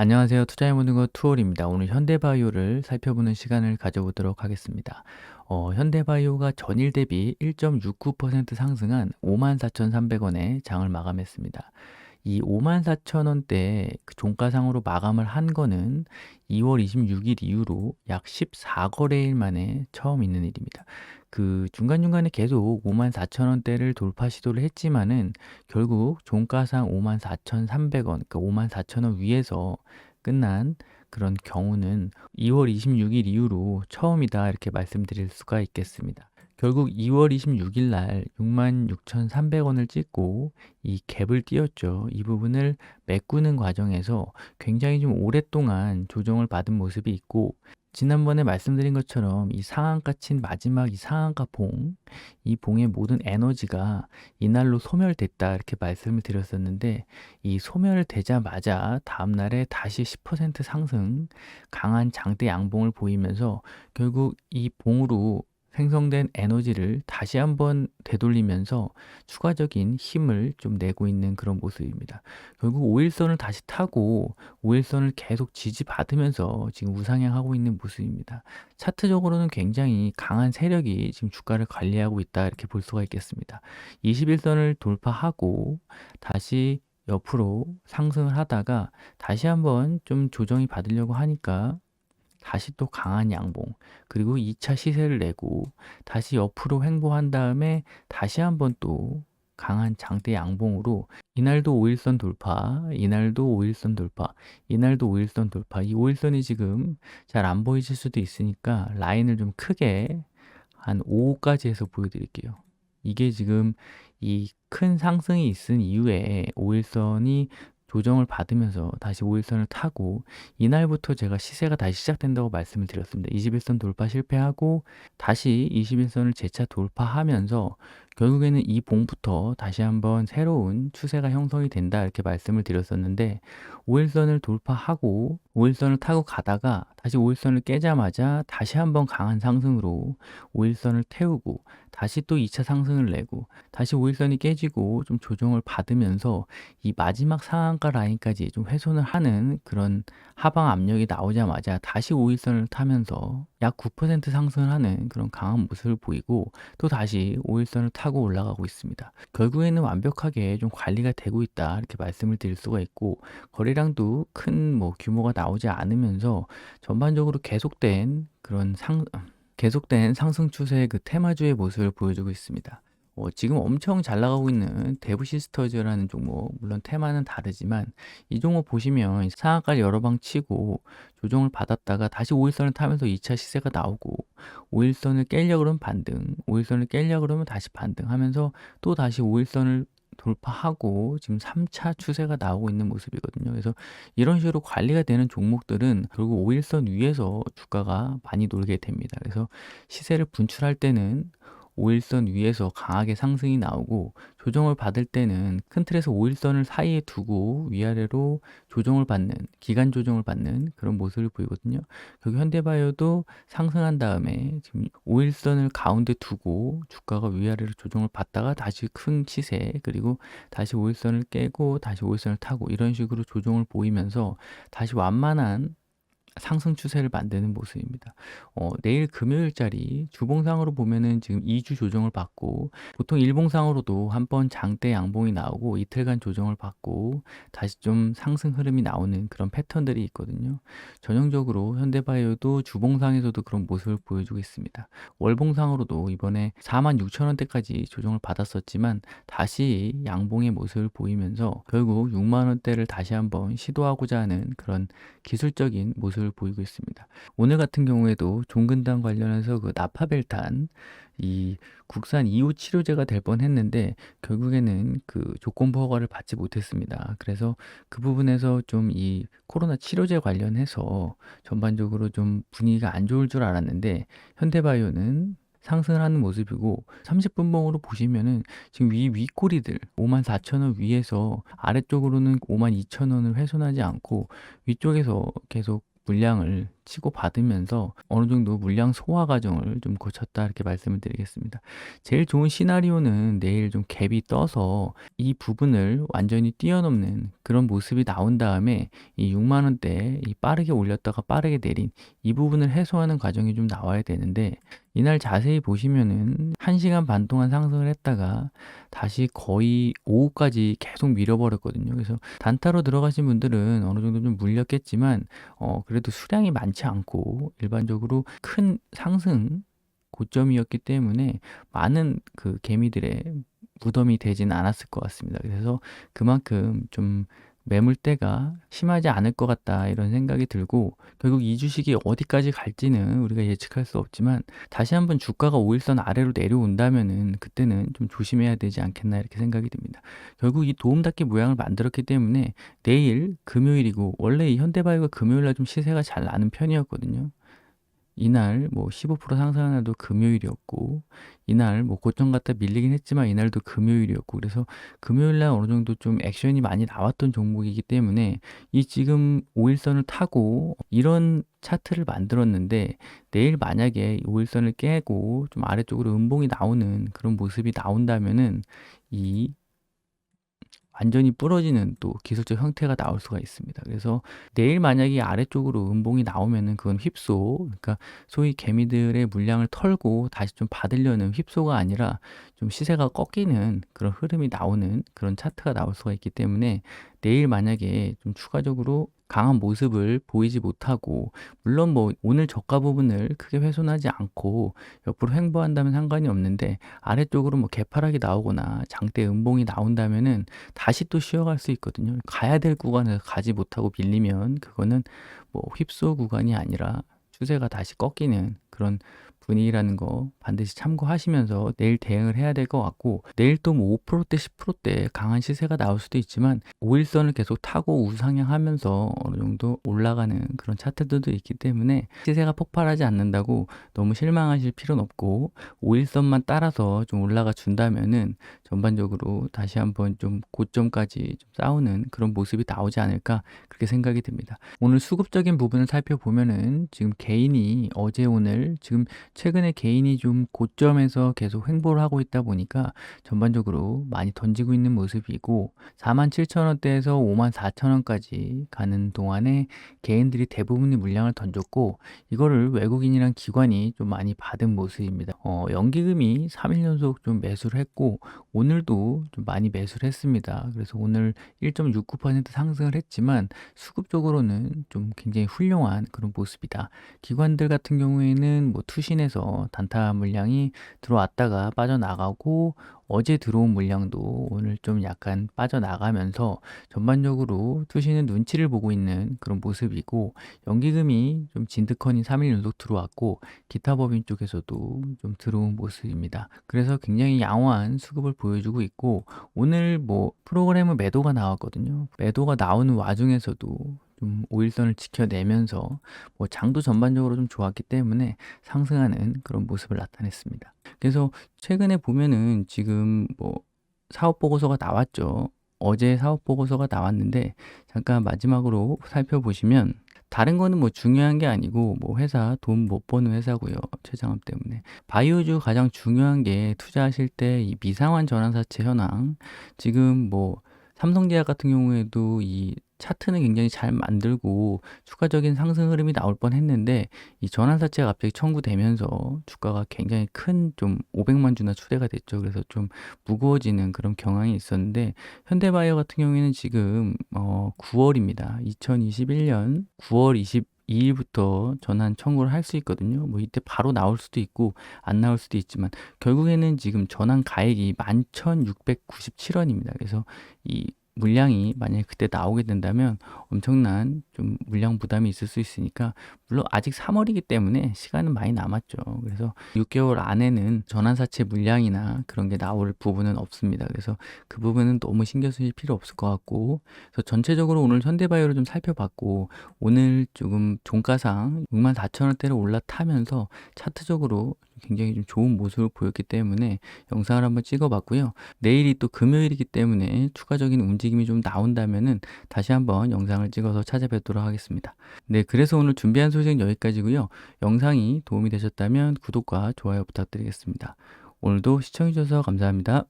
안녕하세요. 투자해 보는 것 투홀입니다. 오늘 현대바이오를 살펴보는 시간을 가져보도록 하겠습니다. 어, 현대바이오가 전일 대비 1.69% 상승한 54,300원에 장을 마감했습니다. 이 54,000원대 그 종가상으로 마감을 한 거는 2월 26일 이후로 약 14거래일 만에 처음 있는 일입니다. 그 중간중간에 계속 54,000원대를 돌파 시도를 했지만은 결국 종가상 54,300원, 그러니까 54,000원 위에서 끝난 그런 경우는 2월 26일 이후로 처음이다 이렇게 말씀드릴 수가 있겠습니다. 결국 2월 26일 날 66,300원을 찍고 이 갭을 띄웠죠. 이 부분을 메꾸는 과정에서 굉장히 좀 오랫동안 조정을 받은 모습이 있고 지난번에 말씀드린 것처럼 이 상한가 친 마지막 이 상한가 봉, 이 봉의 모든 에너지가 이날로 소멸됐다 이렇게 말씀을 드렸었는데 이 소멸되자마자 다음날에 다시 10% 상승, 강한 장대 양봉을 보이면서 결국 이 봉으로 생성된 에너지를 다시 한번 되돌리면서 추가적인 힘을 좀 내고 있는 그런 모습입니다. 결국 5일선을 다시 타고 5일선을 계속 지지받으면서 지금 우상향하고 있는 모습입니다. 차트적으로는 굉장히 강한 세력이 지금 주가를 관리하고 있다 이렇게 볼 수가 있겠습니다. 21선을 돌파하고 다시 옆으로 상승을 하다가 다시 한번 좀 조정이 받으려고 하니까 다시 또 강한 양봉, 그리고 2차 시세를 내고 다시 옆으로 횡보한 다음에 다시 한번 또 강한 장대 양봉으로 이날도 5일선 돌파, 이날도 5일선 돌파, 이날도 5일선 돌파. 이 5일선이 지금 잘 안 보이실 수도 있으니까 라인을 좀 크게 한 5까지 해서 보여드릴게요. 이게 지금 이 큰 상승이 있은 이후에 5일선이 조정을 받으면서 다시 5일선을 타고 이날부터 제가 시세가 다시 시작된다고 말씀을 드렸습니다. 21선 돌파 실패하고 다시 21선을 재차 돌파하면서 결국에는 이 봉부터 다시 한번 새로운 추세가 형성이 된다 이렇게 말씀을 드렸었는데 5일선을 돌파하고 5일선을 타고 가다가 다시 5일선을 깨자마자 다시 한번 강한 상승으로 5일선을 태우고 다시 또 2차 상승을 내고 다시 5일선이 깨지고 좀 조정을 받으면서 이 마지막 상한가 라인까지 좀 훼손을 하는 그런 하방 압력이 나오자마자 다시 5일선을 타면서 약 9% 상승을 하는 그런 강한 모습을 보이고 또 다시 5일선을 타고 올라가고 있습니다. 결국에는 완벽하게 좀 관리가 되고 있다 이렇게 말씀을 드릴 수가 있고 거래량도 큰 뭐 규모가 나오지 않으면서 전반적으로 계속된 그런 상 계속된 상승 추세의 그 테마주의 모습을 보여주고 있습니다. 어, 지금 엄청 잘 나가고 있는 대부시스터즈라는 종목, 물론 테마는 다르지만 이 종목 보시면 상한가를 여러 방 치고 조정을 받았다가 다시 5일선을 타면서 2차 시세가 나오고 5일선을 깨려고 그러면 반등, 5일선을 깨려고 그러면 다시 반등하면서 또 다시 5일선을 돌파하고 지금 3차 추세가 나오고 있는 모습이거든요. 그래서 이런 식으로 관리가 되는 종목들은 결국 5일선 위에서 주가가 많이 놀게 됩니다. 그래서 시세를 분출할 때는 5일선 위에서 강하게 상승이 나오고 조정을 받을 때는 큰 틀에서 5일선을 사이에 두고 위아래로 조정을 받는 기간 조정을 받는 그런 모습을 보이거든요. 여기 현대바이오도 상승한 다음에 지금 5일선을 가운데 두고 주가가 위아래로 조정을 받다가 다시 큰 시세 그리고 다시 5일선을 깨고 다시 5일선을 타고 이런 식으로 조정을 보이면서 다시 완만한 상승 추세를 만드는 모습입니다. 어, 내일 금요일짜리 주봉상으로 보면은 지금 2주 조정을 받고 보통 일봉상으로도 한 번 장대 양봉이 나오고 이틀간 조정을 받고 다시 좀 상승 흐름이 나오는 그런 패턴들이 있거든요. 전형적으로 현대바이오도 주봉상에서도 그런 모습을 보여주고 있습니다. 월봉상으로도 이번에 46,000원대까지 조정을 받았었지만 다시 양봉의 모습을 보이면서 결국 6만원대를 다시 한번 시도하고자 하는 그런 기술적인 모습을 모습을 보이고 있습니다. 오늘 같은 경우에도 종근당 관련해서 그 나파벨탄 이 국산 2호 치료제가 될 뻔했는데 결국에는 그 조건부 허가를 받지 못했습니다. 그래서 그 부분에서 좀 이 코로나 치료제 관련해서 전반적으로 좀 분위기가 안 좋을 줄 알았는데 현대바이오는 상승을 하는 모습이고 30분봉으로 보시면은 지금 위 윗꼬리들 54,000원 위에서 아래쪽으로는 52,000원을 훼손하지 않고 위쪽에서 계속 물량을 치고받으면서 어느 정도 물량 소화 과정을 좀 거쳤다 이렇게 말씀을 드리겠습니다. 제일 좋은 시나리오는 내일 좀 갭이 떠서 이 부분을 완전히 뛰어넘는 그런 모습이 나온 다음에 이 6만 원대 이 빠르게 올렸다가 빠르게 내린 이 부분을 해소하는 과정이 좀 나와야 되는데 이날 자세히 보시면은 1시간 반 동안 상승을 했다가 다시 거의 오후까지 계속 밀어버렸거든요. 그래서 단타로 들어가신 분들은 어느 정도 좀 물렸겠지만 어 그래도 수량이 많지 않고 일반적으로 큰 상승 고점이었기 때문에 많은 그 개미들의 무덤이 되지는 않았을 것 같습니다. 그래서 그만큼 좀 매물대가 심하지 않을 것 같다 이런 생각이 들고 결국 이 주식이 어디까지 갈지는 우리가 예측할 수 없지만 다시 한번 주가가 5일선 아래로 내려온다면은 그때는 좀 조심해야 되지 않겠나 이렇게 생각이 듭니다. 결국 이 도움닫기 모양을 만들었기 때문에 내일 금요일이고 원래 이 현대바이오가 금요일날 좀 시세가 잘 나는 편이었거든요. 이날 뭐 15% 상승한 날도 금요일이었고 이날 뭐 고점 갔다 밀리긴 했지만 이날도 금요일이었고 그래서 금요일 날 어느 정도 좀 액션이 많이 나왔던 종목이기 때문에 이 지금 5일선을 타고 이런 차트를 만들었는데 내일 만약에 5일선을 깨고 좀 아래쪽으로 음봉이 나오는 그런 모습이 나온다면은 이 완전히 부러지는 또 기술적 형태가 나올 수가 있습니다. 그래서 내일 만약에 아래쪽으로 음봉이 나오면은 그건 휩소, 그러니까 소위 개미들의 물량을 털고 다시 좀 받으려는 휩소가 아니라 좀 시세가 꺾이는 그런 흐름이 나오는 그런 차트가 나올 수가 있기 때문에 내일 만약에 좀 추가적으로 강한 모습을 보이지 못하고 물론 뭐 오늘 저가 부분을 크게 훼손하지 않고 옆으로 횡보한다면 상관이 없는데 아래쪽으로 뭐 개파락이 나오거나 장대 음봉이 나온다면은 다시 또 쉬어갈 수 있거든요. 가야 될 구간을 가지 못하고 밀리면 그거는 뭐 휩소 구간이 아니라 추세가 다시 꺾이는 그런 분위기라는 거 반드시 참고하시면서 내일 대응을 해야 될 것 같고 내일 또 뭐 5%대 10%대 강한 시세가 나올 수도 있지만 5일선을 계속 타고 우상향하면서 어느 정도 올라가는 그런 차트들도 있기 때문에 시세가 폭발하지 않는다고 너무 실망하실 필요는 없고 5일선만 따라서 좀 올라가 준다면은 전반적으로 다시 한번 좀 고점까지 좀 싸우는 그런 모습이 나오지 않을까 그렇게 생각이 듭니다. 오늘 수급적인 부분을 살펴보면은 지금 개인이 어제 오늘 지금 최근에 개인이 좀 고점에서 계속 횡보를 하고 있다 보니까 전반적으로 많이 던지고 있는 모습이고 47,000원대에서 54,000원까지 가는 동안에 개인들이 대부분의 물량을 던졌고 이거를 외국인이랑 기관이 좀 많이 받은 모습입니다. 어, 연기금이 3일 연속 좀 매수를 했고 오늘도 좀 많이 매수를 했습니다. 그래서 오늘 1.69% 상승을 했지만 수급적으로는 좀 굉장히 훌륭한 그런 모습이다. 기관들 같은 경우에는 뭐 투신에 서 단타 물량이 들어왔다가 빠져나가고 어제 들어온 물량도 오늘 좀 약간 빠져나가면서 전반적으로 투시는 눈치를 보고 있는 그런 모습이고 연기금이 좀 진득하니 3일 연속 들어왔고 기타 법인 쪽에서도 좀 들어온 모습입니다. 그래서 굉장히 양호한 수급을 보여주고 있고 오늘 뭐 프로그램은 매도가 나왔거든요. 매도가 나오는 와중에서도 좀 5일선을 지켜내면서 뭐 장도 전반적으로 좀 좋았기 때문에 상승하는 그런 모습을 나타냈습니다. 그래서 최근에 보면은 지금 뭐 사업 보고서가 나왔죠. 어제 사업 보고서가 나왔는데 잠깐 마지막으로 살펴보시면 다른 거는 뭐 중요한 게 아니고 뭐 회사 돈 못 버는 회사고요. 최장업 때문에. 바이오주 가장 중요한 게 투자하실 때 이 미상환 전환사채 현황 지금 뭐 삼성제약 같은 경우에도 이 차트는 굉장히 잘 만들고 추가적인 상승 흐름이 나올 뻔 했는데 이 전환사채가 갑자기 청구되면서 주가가 굉장히 큰 좀 500만 주나 추대가 됐죠. 그래서 좀 무거워지는 그런 경향이 있었는데 현대바이오 같은 경우에는 지금 어 9월입니다. 2021년 9월 20 2일부터 전환 청구를 할 수 있거든요. 뭐 이때 바로 나올 수도 있고 안 나올 수도 있지만 결국에는 지금 전환 가액이 11,697원입니다. 그래서 이 물량이 만약에 그때 나오게 된다면 엄청난 좀 물량 부담이 있을 수 있으니까 물론 아직 3월이기 때문에 시간은 많이 남았죠. 그래서 6개월 안에는 전환사채 물량이나 그런 게 나올 부분은 없습니다. 그래서 그 부분은 너무 신경 쓰실 필요 없을 것 같고 그래서 전체적으로 오늘 현대바이오를 좀 살펴봤고 오늘 조금 종가상 64,000원대를 올라타면서 차트적으로 굉장히 좀 좋은 모습을 보였기 때문에 영상을 한번 찍어 봤고요. 내일이 또 금요일이기 때문에 추가적인 움직임이 좀 나온다면은 다시 한번 영상을 찍어서 찾아뵙도록 하겠습니다. 네, 그래서 오늘 준비한 소식은 여기까지고요. 영상이 도움이 되셨다면 구독과 좋아요 부탁드리겠습니다. 오늘도 시청해주셔서 감사합니다.